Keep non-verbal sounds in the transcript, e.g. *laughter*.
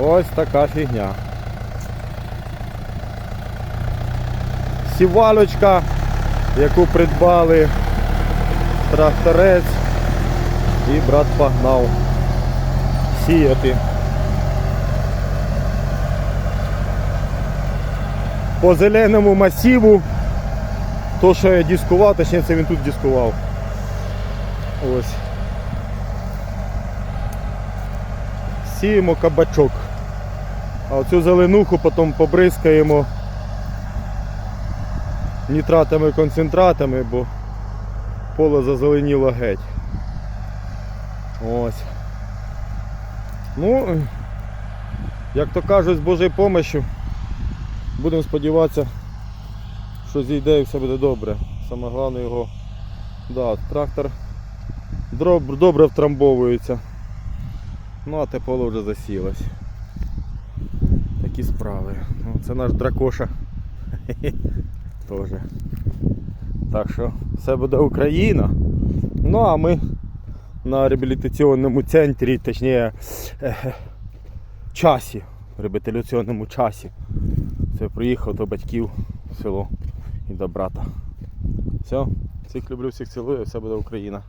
Ось така фігня. Сівалочка, яку придбали тракторець і брат погнав сіяти. По зеленому масиву, то що я дискував, точніше він тут дискував. Ось. Сіємо кабачок. А оцю зеленуху потім побризкаємо нітратами концентратами, бо поле зазеленіло геть. Ось. Ну, як то кажуть, з Божою помощю будемо сподіватися, що зійде і все буде добре. Саме головне його. Да, трактор добре втрамбовується. Ну а те поле вже засілось. Такі справи. Ну, це наш дракоша. *laughs* Тоже. Так що все буде Україна. Ну а ми на реабілітаційному центрі, точніше часі. Реабілітаційному часі. Це приїхав до батьків в село і до брата. Все, всіх люблю, всіх цілую, все буде Україна.